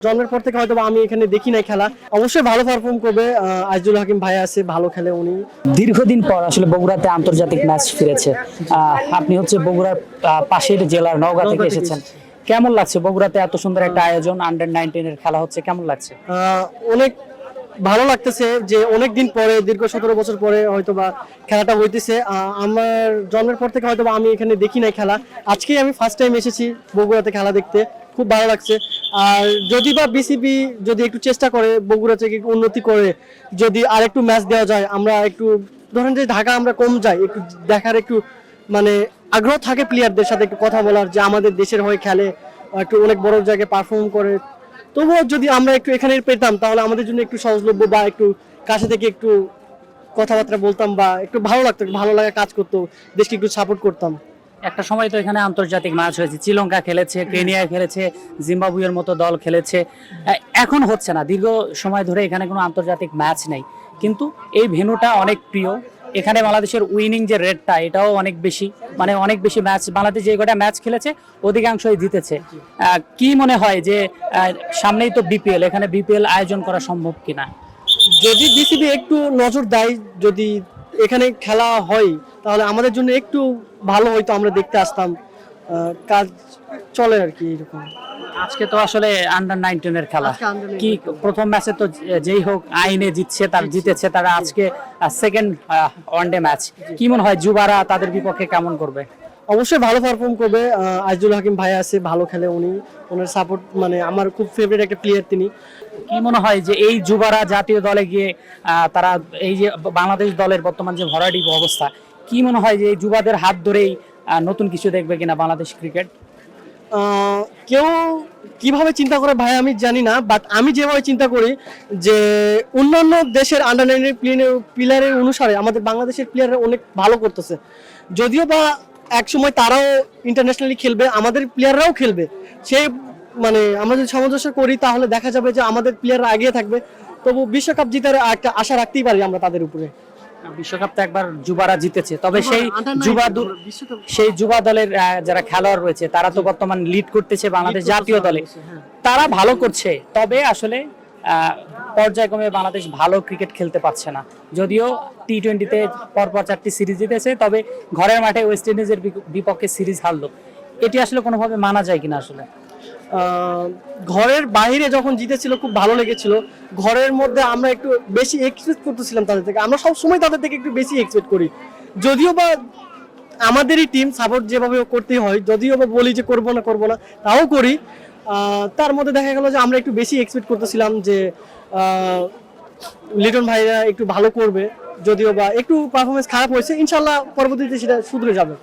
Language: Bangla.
জন্মের পর থেকে হয়তো আমি এখানে দেখি নাই খেলা। অবশ্যই ভালো পারফর্ম করবে আহ, হাকিম ভাই আছে ভালো খেলে উনি। দীর্ঘদিন পর আসলে বগুড়াতে আন্তর্জাতিক ম্যাচ ফিরেছে। আপনি হচ্ছে বগুড়ার পাশের জেলার নওগাঁ থেকে এসেছেন। কেমন লাগছে বগুড়াতে এত সুন্দর একটা আয়োজন? আন্ডার নাইনটিনের খেলা হচ্ছে কেমন লাগছে? অনেক ভালো লাগতেছে যে অনেক দিন পরে দীর্ঘ সতেরো বছর পরে হয়তো বা খেলাটা হইতেছে। আমার জন্মের পর থেকে হয়তো আমি এখানে দেখি নাই খেলা। আজকেই আমি ফার্স্ট টাইম এসেছি বগুড়াতে খেলা দেখতে। খুব ভালো লাগছে। আর যদি বা বিসিবি যদি একটু চেষ্টা করে, বগুড়া থেকে উন্নতি করে, যদি আর একটু ম্যাচ দেওয়া যায়, আমরা একটু, ধরেন যে ঢাকা আমরা কম যাই, একটু দেখার একটু মানে আগ্রহ থাকে প্লেয়ারদের সাথে একটু কথা বলার, যে আমাদের দেশের হয়ে খেলে, একটু অনেক বড় জায়গায় পারফর্ম করে। তবুও যদি আমরা একটু এখানে পেতাম, তাহলে আমাদের জন্য একটু সহজলভ্য বা একটু কাছে থেকে একটু কথাবার্তা বলতাম বা একটু ভালো লাগতো, ভালো লাগা কাজ করতো, দেশকে একটু সাপোর্ট করতাম। একটা সময় তো এখানে আন্তর্জাতিক ম্যাচ হয়েছে। শ্রীলঙ্কা খেলেছে কেনিয়া খেলেছে, জিম্বাবুয়ের মতো দল খেলেছে। এখন হচ্ছে না। দীর্ঘ সময় ধরে এখানে কোনো আন্তর্জাতিক ম্যাচ নেই। কিন্তু এই ভেন্যুটা অনেক প্রিয়। এখানে বাংলাদেশের উইনিং যে রেটটা এটাও অনেক বেশি। মানে অনেক বেশি ম্যাচ বাংলাদেশ যে কটা ম্যাচ খেলেছে, অধিকাংশই জিতেছে। কি মনে হয় যে সামনেই তো বিপিএল এখানে বিপিএল আয়োজন করা সম্ভব কিনা? যদি বিসিবি একটু নজর দেয়, যদি এখানে খেলা হয় তাহলে আমাদের জন্য একটু ভালো হয়তো আমরা দেখতে আসতাম। কাজ চলে আর কি এরকম। আজকে তো আসলে আন্ডার নাইনটিনের খেলা। আজকে under 19 কি প্রথম ম্যাচে তো যেই হোক আইনে জিতছে তার জিতেছে। তারা আজকে সেকেন্ড ওয়ান ডে ম্যাচ কি মনে হয় যুবারা তাদের বিপক্ষে কেমন করবে? অবশ্যই ভালো পারফর্ম করবে আহ, আইজুল হাকিম ভাই আছে ভালো খেলে উনি। ওনার সাপোর্ট মানে আমার খুব ফেভারিট একটা প্লেয়ার তিনি। কি মনে হয় যে এই যুবারা জাতীয় দলে গিয়ে তারা এই যে বাংলাদেশ দলের বর্তমান যে ভরাডি অবস্থা কি মনে হয় যে এই যুবাদের হাত ধরেই নতুন কিছু দেখবে কিনা বাংলাদেশ ক্রিকেট কেউ কীভাবে চিন্তা করে ভাই আমি জানি না বাট আমি যেভাবে চিন্তা করি যে অন্যান্য দেশের আন্ডার নাইনটিন প্লেয়ারের অনুসারে আমাদের বাংলাদেশের প্লেয়াররা অনেক ভালো করতেছে। যদিও বা এক সময় তারাও ইন্টারন্যাশনালি খেলবে আমাদের প্লেয়াররাও খেলবে। সেই মানে আমরা যদি সামঞ্জস্য করি তাহলে দেখা যাবে যে আমাদের প্লেয়াররা এগিয়ে থাকবে। তবু বিশ্বকাপ জিতার একটা আশা রাখতেই পারি আমরা তাদের উপরে। বিশ্বকাপ তো একবার যুবারা জিতেছে। তবে সেই যুবা সেই যুবা দলের যারা খেলোয়াড় রয়েছে তারা তো বর্তমান লিড করতেছে বাংলাদেশ জাতীয় দলে। হ্যাঁ। তারা ভালো করছে। তবে আসলে পর্যায়ক্রমে বাংলাদেশ ভালো ক্রিকেট খেলতে পারছে না। যদিও টি টোয়েন্টিতে পরপর চারটি সিরিজ জিতেছে, তবে ঘরের মাঠে ওয়েস্ট ইন্ডিজের বিপ- বিপক্ষে সিরিজ হারলো। এটি আসলে কোনোভাবে মানা যায় কিনা আসলে? ঘরের বাইরে যখন জিতেছিল, খুব ভালো লেগেছিল। ঘরের মধ্যে আমরা একটু বেশি এক্সপেক্ট করতেছিলাম তাদের থেকে। আমরা সব সময় তাদের থেকে একটু বেশি এক্সপেক্ট করি। যদিও বা আমাদেরই টিম সাপোর্ট যেভাবে করতে হয়, যদিও বা বলি যে করব না করব না, তাও করি। তার মধ্যে দেখা গেল যে আমরা একটু বেশি এক্সপেক্ট করতেছিলাম যে লিটন ভাইরা একটু ভালো করবে, যদিও বা একটু পারফরমেন্স খারাপ হয়েছে, ইনশাল্লাহ পরবর্তীতে সেটা শুধরে যাবে।